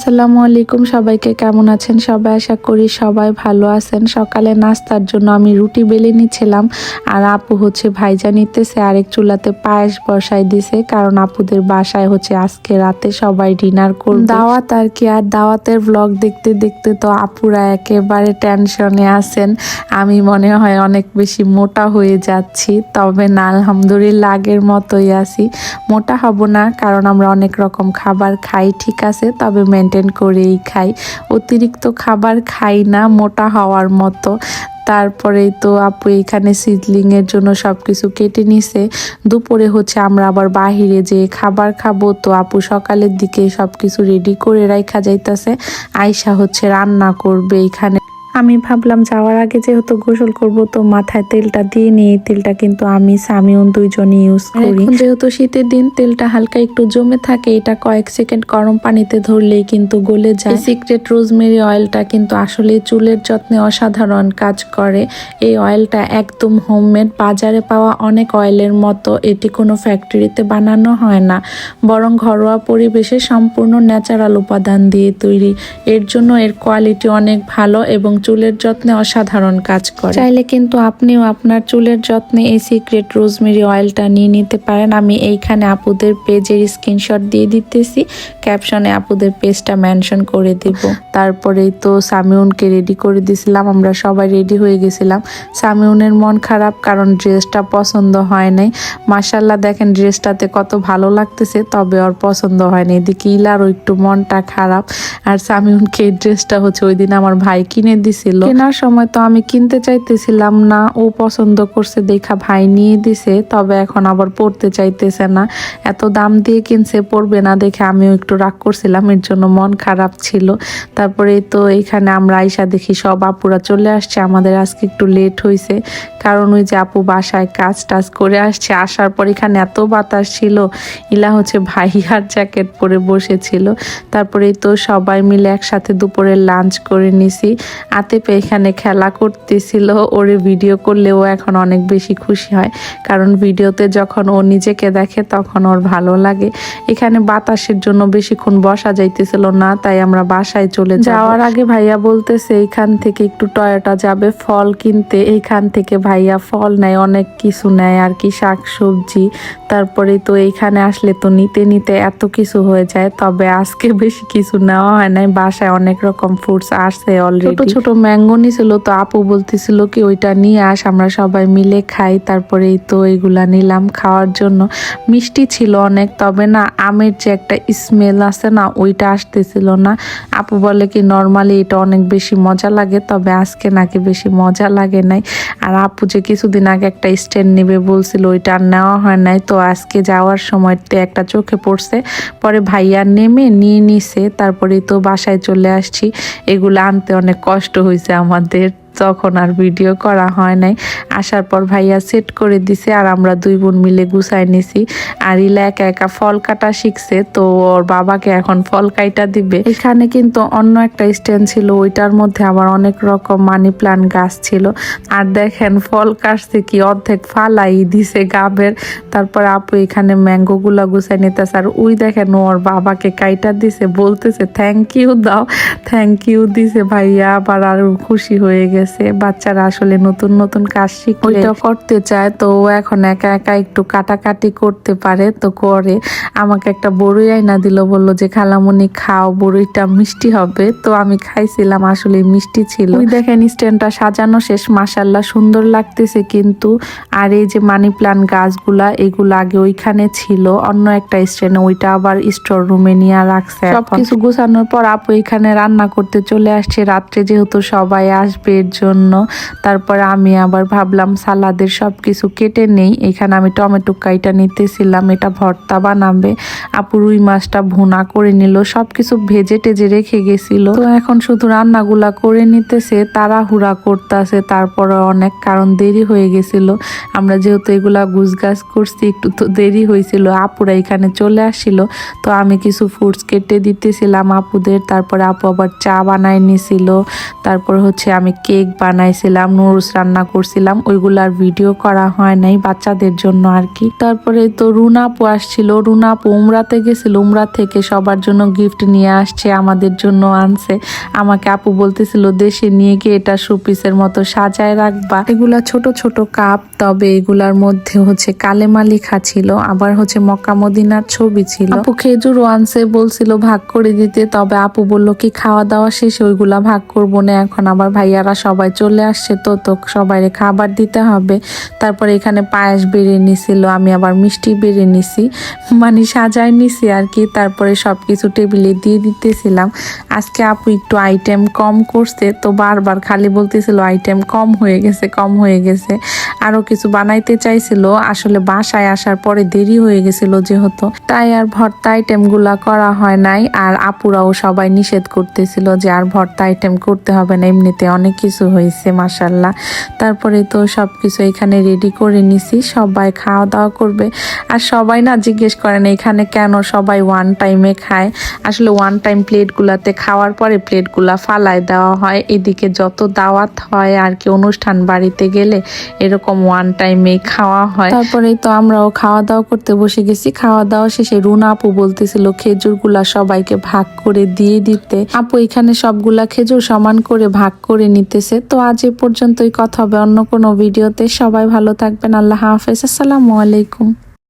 আসসালামু আলাইকুম। সবাইকে কেমন আছেন? সবাই আশা করি সবাই ভালো আছেন। সকালে নাস্তার জন্য আমি রুটি বেলে নিচ্ছিলাম আর আপু হচ্ছে ভাইজা নিতেছে, আরেক চুলাতে পায়েস বসাই দিছে, কারণ আপুদের বাসায় হচ্ছে আজকে রাতে সবাই ডিনার করবে। দাওয়াত আর কি, আর দাওয়াতের ব্লগ দেখতে দেখতে তো আপুরা একেবারে টেনশনে আছেন। আমি মনে হয় অনেক বেশি মোটা হয়ে যাচ্ছি, তবে না, আলহামদুলিল্লাহ আগের মতোই আছি। মোটা হব না, কারণ আমরা অনেক রকম খাবার খাই, ঠিক আছে? তবে মেনটেন করেই খাই। অতিরিক্ত খাবার খাই না, মোটা হওয়ার মতো। তারপরেই তো আপু এখানে সিডলিংয়ের জন্য সব কিছু কেটে নিছে। দুপুরে হচ্ছে আমরা আবার বাহিরে যে খাবার খাব। তো আপু সকালের দিকে সব কিছু রেডি করে রাখা যাইতেছে। আয়সা হচ্ছে রান্না করবে এখানে। আমি ভাবলাম যাওয়ার আগে যেহেতু গোসল করব তো মাথায় তেলটা দিয়ে নিই। তেলটা কিন্তু আমি সামিউন দুইজনই ইউজ করি। যেহেতু শীতের দিন তেলটা হালকা একটু জমে থাকে এটা কয়েক সেকেন্ড গরম পানিতে ধরলেই কিন্তু গলে যায়। সিক্রেট রোজমেরি অয়েলটা কিন্তু আসলে চুলের যত্নে অসাধারণ কাজ করে। এই অয়েলটা একদম হোমমেড বাজারে পাওয়া অনেক অয়েলের মতো। এটি কোনো ফ্যাক্টরিতে বানানো হয় না বরং ঘরোয়া পরিবেশে সম্পূর্ণ ন্যাচারাল উপাদান দিয়ে তৈরি। এর জন্য এর কোয়ালিটি অনেক ভালো এবং চুলের যত্নে অসাধারণ কাজ করে। চাইলে কিন্তু আপনিও আপনার চুলের যত্নে এই সিক্রেট রোজমেরি অয়েলটা নিয়ে নিতে পারেন। আমি এইখানে আপুদের পেজের স্ক্রিনশট দিয়ে দিতেছি। ক্যাপশনে আপুদের পেজটা মেনশন করে দিব। তারপরেই তো সামিউনকে রেডি করে দিছিলাম। আমরা সবাই রেডি হয়ে গেছিলাম। সামিউনের মন খারাপ কারণ ড্রেসটা পছন্দ হয় নাই। মাসাল্লাহ দেখেন ড্রেসটাতে কত ভালো লাগতেছে, তবে ওর পছন্দ হয়নি। এদিকে ইলারও একটু মনটা খারাপ। আর সামিউনকে ড্রেসটা হচ্ছে ওই দিন আমার ভাই কিনে দিছিল। কেনার সময় তো আমি কিনতে চাইতেছিলাম না, ও পছন্দ করছে দেখা ভাই নিয়ে দিছে, তবে এখন আবার পড়তে চাইতেছে না। এত দাম দিয়ে কিনছে, পড়বে না দেখে আমিও একটু রাগ করছিলাম, এর জন্য মন খারাপ ছিল। তারপরে তো এখানে আমরা আইসা দেখি সব আপুরা চলে আসছে, আমাদের আজকে একটু লেট হয়েছে কারণ ওই যে আপু বাসায় কাজ টাজ করে আসছে, আসার পর এখানে এত বাতাস ছিল, ইলা হচ্ছে ভাইয়ার জ্যাকেট পরে বসেছিল। তারপরে তো সবাই মিলে একসাথে দুপুরে লাঞ্চ করে নিছি। আতেপে এখানে খেলা করতেছিল ওরে ভিডিও করলে ও এখন অনেক বেশি খুশি হয়। কারণ ভিডিওতে যখন ও নিজেকে দেখে তখন ওর ভালো লাগে। এখানে বাতাসের জন্য বেশিক্ষণ বসা যাইতেছিল না তাই আমরা বাসায় চলে যাওয়ার আগে ভাইয়া বলতেছে এইখান থেকে একটু টয়োটা যাবে ফল কিনতে। এইখান থেকে ভাইয়া ফল নেয় অনেক কিছু নেয় আর কি শাক সবজি তারপরে তো এইখানে আসলে তো নিতে নিতে এত কিছু হয়ে যায় তবে আজকে বেশি কিছু নেওয়া হয় নাই। বাসায় অনেক রকম ফ্রুটস আসছে অলরেডি ছোট ম্যাঙ্গো নিছিল তো আপু বলতেছিল কি, ওইটা নিয়ে আস, আমরা সবাই মিলে খাই। তারপরেই তো এগুলা নিলাম খাওয়ার জন্য। মিষ্টি ছিল অনেক, তবে না, আমের যে একটা স্মেল আছে না, ওইটা আসতেছিল না। আপু বলে কি, নর্মালি এটা অনেক বেশি মজা লাগে, তবে আজকে নাকি বেশি মজা লাগে নাই। আর আপু যে কিছুদিন আগে একটা স্ট্যান্ড নেবে বলছিল, ওইটা আর নেওয়া হয় নাই। তো আজকে যাওয়ার সময়তে একটা চোখে পড়ছে। পরে ভাইয়া নেমে নিয়ে নিছে, তারপরে তো বাসায় চলে আসছি। এগুলো আনতে অনেক কষ্ট হয়েছে আমাদের। তখন আর ভিডিও করা হয় নাই। আসার পর ভাইয়া সেট করে দিছে আর আমরা দুই বোন মিলে গুছাই নিছি। আর ইলা একা একা ফল কাটা শিখছে, তো ওর বাবাকে এখন ফল কাইটা দিবে। এখানে কিন্তু অন্য একটা স্ট্যান্ড ছিল, ওইটার মধ্যে আবার অনেক রকম মানি প্লান্ট গাছ ছিল। আর দেখেন ফল কাটছে কি অর্ধেক ফালাই দিছে গাবের তারপর আপু এখানে ম্যাঙ্গো গুলা গুছাই নিতেছে। আর ওই দেখেন ওর বাবাকে কাইটা দিছে, বলতেছে থ্যাংক ইউ দাও। থ্যাংক ইউ দিছে ভাইয়া। আবার আর খুশি হয়ে গেছে। বাচ্চারা আসলে নতুন নতুন কাজ শিখলে ওইটা করতে চায় তো ও এখন একা একা একটু কাটাকাটি করতে পারে তো করে। আমাকে একটা বড়ই আইনা দিল বলল যে খালামুনি খাও বড়ইটা মিষ্টি হবে। তো আমি খাইছিলাম আসলে মিষ্টি ছিল। দেখেন স্ট্যান্ডটা সাজানো শেষ মাসাল্লাহ সুন্দর লাগতেছে কিন্তু আর এই যে মানি প্লান্ট গাছগুলা এগুলো আগে ওইখানে ছিল অন্য একটা স্ট্যান্ডে ওইটা আবার স্টোর রুমে নিয়ে রাখছে সবকিছু গোছানোর পর আপু এখানে রান্না করতে চলে আসছে রাত্রে যেহেতু সবাই আসবে জন্য। তারপরে আমি আবার ভাবলাম, সালাদের সব কিছু কেটে নেই। এখানে আমি টমেটো কাইটা নিতেছিলাম, এটা ভর্তা বানাবে। আপু রুই মাছটা ভুনা করে নিল সব কিছু ভেজে টেজে রেখে গেছিল। তো এখন শুধু রান্নাগুলা করে নিতেছে, তাড়াহুড়া করতেছে, তারপরে অনেক কারণ দেরি হয়ে গেছিল। আমরা যেহেতু এগুলা গুছগাছ করছি, একটু তো দেরি হয়েছিল, আপুরা এখানে চলে আসছিল। তো আমি কিছু ফ্রুটস কেটে দিতেছিলাম আপুদের, তারপরে আপু আবার চা বানায় নিছিল। তারপর হচ্ছে আমি কেক কেক বানাইছিলাম নুডলস রান্না করছিলাম ওইগুলার ভিডিও করা হয় নাই বাচ্চাদের জন্য আর কি। তারপরে তো রুনাপু আসছিল, রুনাপু উমরাতে গেছিল, উমরা থেকে সবার জন্য গিফট নিয়ে আসছে, আমাদের জন্য আনছে। আমাকে আপু বলতেছিল, দেশে নিয়ে গিয়ে এটা শোপিসের মতো সাজায় রাখবা। এগুলা ছোট ছোট কাপ তবে এগুলার মধ্যে হচ্ছে কালেমা লেখা ছিল, আবার হচ্ছে মক্কা মদিনার ছবি ছিল। আপু খেজুরও আনছে, বলছিল ভাগ করে দিতে, তবে আপু বলল, কি খাওয়া দাওয়া শেষে ওইগুলা ভাগ করব না, এখন আবার ভাইয়ারা সবাই চলে আসছে, তো তো সবাই খাবার দিতে হবে। তারপরে এখানে পায়েস বেড়ে নিছিল, আমি আবার মিষ্টি বেড়ে নিছি। মানে সাজায় নিছি আর কি, তারপরে সবকিছু টেবিলে দিয়ে দিতেছিলাম। আজকে আপু একটু আইটেম কম করছে, তো বারবার খালি বলতেছিল আইটেম কম হয়ে গেছে, কম হয়ে গেছে। আরও কিছু বানাইতে চাইছিল, আসলে বাসায় আসার পরে দেরি হয়ে গেছিল যেহেতু। তাই আর ভর্তা আইটেমগুলা করা হয় নাই, আর আপুরাও সবাই নিষেধ করতেছিল যে আর ভর্তা আইটেম করতে হবে না, এমনিতে অনেক কিছু হয়েছে মাসাল্লাহ তারপরে তো সবকিছু এখানে রেডি করে নিছি, সবাই খাওয়া দাওয়া করবে। আর সবাই না জিজ্ঞেস করেন এখানে কেন সবাই ওয়ান টাইমে খায়। আসলে ওয়ান টাইম প্লেটগুলাতে খাওয়ার পরে প্লেটগুলা ফালায় দেওয়া হয়। এদিকে যত দাওয়াত হয় আর কি অনুষ্ঠান বাড়িতে গেলে এরকম ওয়ান টাইমে খাওয়া হয়। তারপরে তো আমরাও খাওয়া দাওয়া করতে বসে গেছি। খাওয়া দাওয়া শেষে রুনা আপু বলতেছিল খেজুরগুলা সবাইকে ভাগ করে দিয়ে দিতে। আপু এখানে সবগুলা খেজুর সমান করে ভাগ করে নিতেছে। তো আজ এ পর্যন্তই কথা হবে অন্য কোনো ভিডিওতে। সবাই ভালো থাকবেন। আল্লাহ হাফেজ। আসসালামু আলাইকুম।